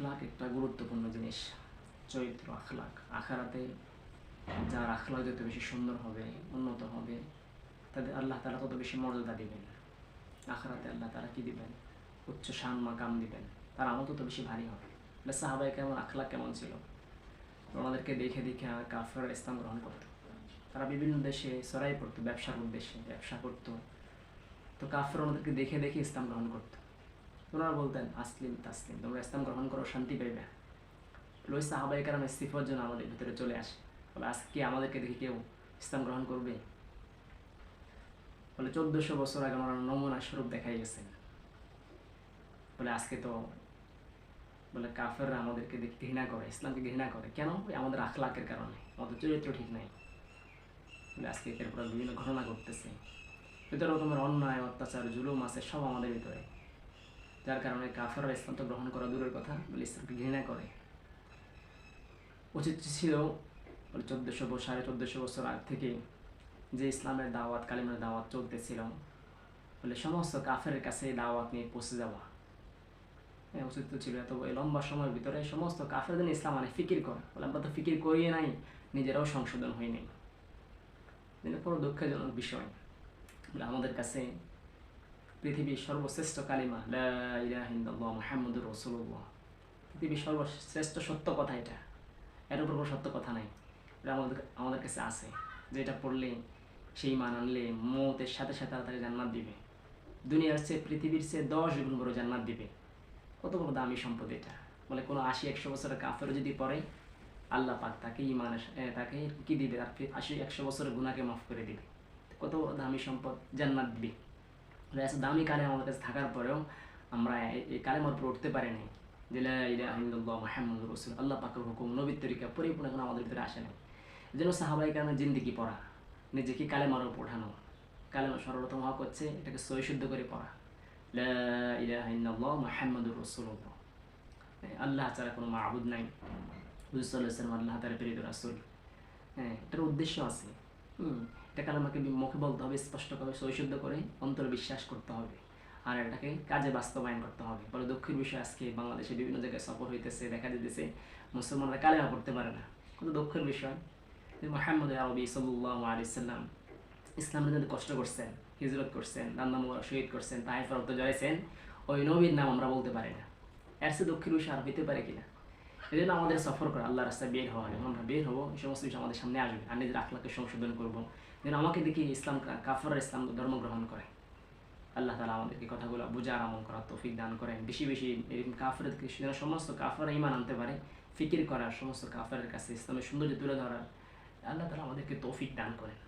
আখলাক একটা গুরুত্বপূর্ণ জিনিস, চরিত্র আখলাক। আখারাতে যার আখলাক যত বেশি সুন্দর হবে, উন্নত হবে, তাদের আল্লাহ তালা তত বেশি মর্যাদা দিবেন। আখরাতে আল্লাহ তারা কি দিবেন? উচ্চ শান, মাকাম দিবেন। তার আমল তত বেশি ভারী হবে। তাহলে সাহাবাই কেমন আখলাক কেমন ছিল? ওনাদেরকে দেখে দেখে কাফের ইসলাম গ্রহণ করত। তারা বিভিন্ন দেশে সরাই পড়তো, ব্যবসার উদ্দেশ্যে ব্যবসা করতো। তো কাফের ওনাদেরকে দেখে দেখে ইসলাম গ্রহণ করতো। ওনারা বলতেন, আসলিম তাসলিম, তোমরা ইসলাম গ্রহণ করো, শান্তি পাইবে। ওই সাহাবাই কারণ ইস্তিফার জন্য আমাদের ভিতরে চলে আসে। বলে, আজকে আমাদেরকে দেখে কেউ ইসলাম গ্রহণ করবে? বলে, চোদ্দশো বছর আগে আমার নমুনা স্বরূপ দেখাই গেছেন বলে, আজকে তো, বলে, কাফেররা আমাদেরকে ঘৃণা করে, ইসলামকে ঘৃণা করে। কেন? আমাদের আখলাকের কারণে, আমাদের চরিত্র ঠিক নাই। বলে, আজকে এরপর বিভিন্ন ঘটনা ঘটতেছে। বিভিন্ন তোমার অন্যায়, অত্যাচার, জুলুম আছে সব আমাদের ভিতরে। যার কারণে কাফেররা ইসলাম তো গ্রহণ করা দূরের কথা, বলে ইসলামকে ঘৃণা করে। উচিত ছিল চোদ্দোশো সাড়ে চোদ্দোশো বছর আগ থেকে যে ইসলামের দাওয়াত, কালিমের দাওয়াত চলতেছিল, বলে সমস্ত কাফের কাছে দাওয়াত নিয়ে পৌঁছে যাওয়া। হ্যাঁ উচিত তো ছিল এত এই লম্বা সময়ের ভিতরে সমস্ত কাফের দিন ইসলাম মানে ফিকির করে। বলে আমরা তো ফিকির করিয়ে নাই, নিজেরাও সংশোধন হই নাই যেটা বড় দুঃখজনক বিষয়। আমাদের কাছে পৃথিবীর সর্বশ্রেষ্ঠ কালিমা, লা ইলাহা ইল্লাল্লাহ মুহাম্মাদুর রাসূলুল্লাহ পৃথিবীর সর্বশ্রেষ্ঠ সত্য কথা এটা। এর উপর কোনো সত্য কথা নাই। এটা আমাদের আমাদের কাছে আছে। যেটা পড়লে, সেই মান আনলে মতের সাথে সাথে তারা তাকে জান্নাত দিবে। দুনিয়ার চেয়ে, পৃথিবীর চেয়ে দশ গুণ বড় জান্নাত দিবে। কত বড় দামি সম্পদ এটা। বলে কোনো আশি, একশো বছরের কাফেরও যদি পড়ে, আল্লাহ পাক তাকে ইমান তাকে কি দিবে? তার আশি, একশো বছরের গুণাকে মাফ করে দিবে। কত বড় দামি সম্পদ জান্নাত দিবে। এত দামি কালে আমাদের কাছে থাকার পরেও আমরা এই- কালেমার উপর উঠতে পারি নাই যে লা ইলাহা ইল্লাল্লাহ মুহাম্মাদুর রাসূল আল্লাহ পাকের হুকুম, নবীর তরিকা পরিপূর্ণ এখন আমাদের ভিতরে আসে নাই। যেন সাহাবাই কারণে জিন্দিগি পড়া, নিজেকে কালেমার উপর ওঠানো। কালেমা সর্বপ্রথম হক হচ্ছে এটাকে সই শুদ্ধ করে পড়া। লা ইলাহা ইল্লাল্লাহ মুহাম্মাদুর রাসূলুল্লাহ। আল্লাহ ছাড়া কোনো মাহবুদ নাই। আল্লাহ তারা প্রেরিত রাসূল। হ্যাঁ এটার উদ্দেশ্য আছে। হুম এটা কালামাকে মুখে বলতে হবে, স্পষ্টভাবে সৈশুদ্ধ করে অন্তর বিশ্বাস করতে হবে। আর এটাকে কাজে বাস্তবায়ন করতে হবে। বলে দুঃখের বিষয় আজকে বাংলাদেশে বিভিন্ন জায়গায় সফর হইতেছে, দেখা যেতেছে মুসলমানরা কালেমা পড়তে পারে না। কত দুঃখের বিষয়। যে মোহাম্মদ আরবি সাল্লাহ আলিয়াল্লাম ইসলামের জন্য কষ্ট করছেন, হিজরত করছেন রান্না শহীদ করছেন তাই ফরত জয়েছেন ওই নবীর নাম আমরা বলতে পারি না। এর সে দুঃখের বিষয় আর হইতে পারে কিনা? এই জন্য আমাদের সফর করা আল্লাহ রাস্তায় বের হওয়া যখন আমরা বের হব এই সমস্ত বিষয় আমাদের সামনে আসবে। আর নিজের আখলাকে সংশোধন করব। যেন আমাকে দেখি ইসলাম কাফার ইসলাম ধর্ম গ্রহণ করে। আল্লাহ তালা আমাদেরকে কথাগুলো বোঝার, আমল করার তৌফিক দান করেন। বেশি বেশি এরকম কাফের যেন সমস্ত কাফারা ইমান আনতে পারে, ফিকির করার, সমস্ত কাফের কাছে ইসলামের সৌন্দর্য তুলে ধরার, আল্লাহ তালা আমাদেরকে তৌফিক দান করেন।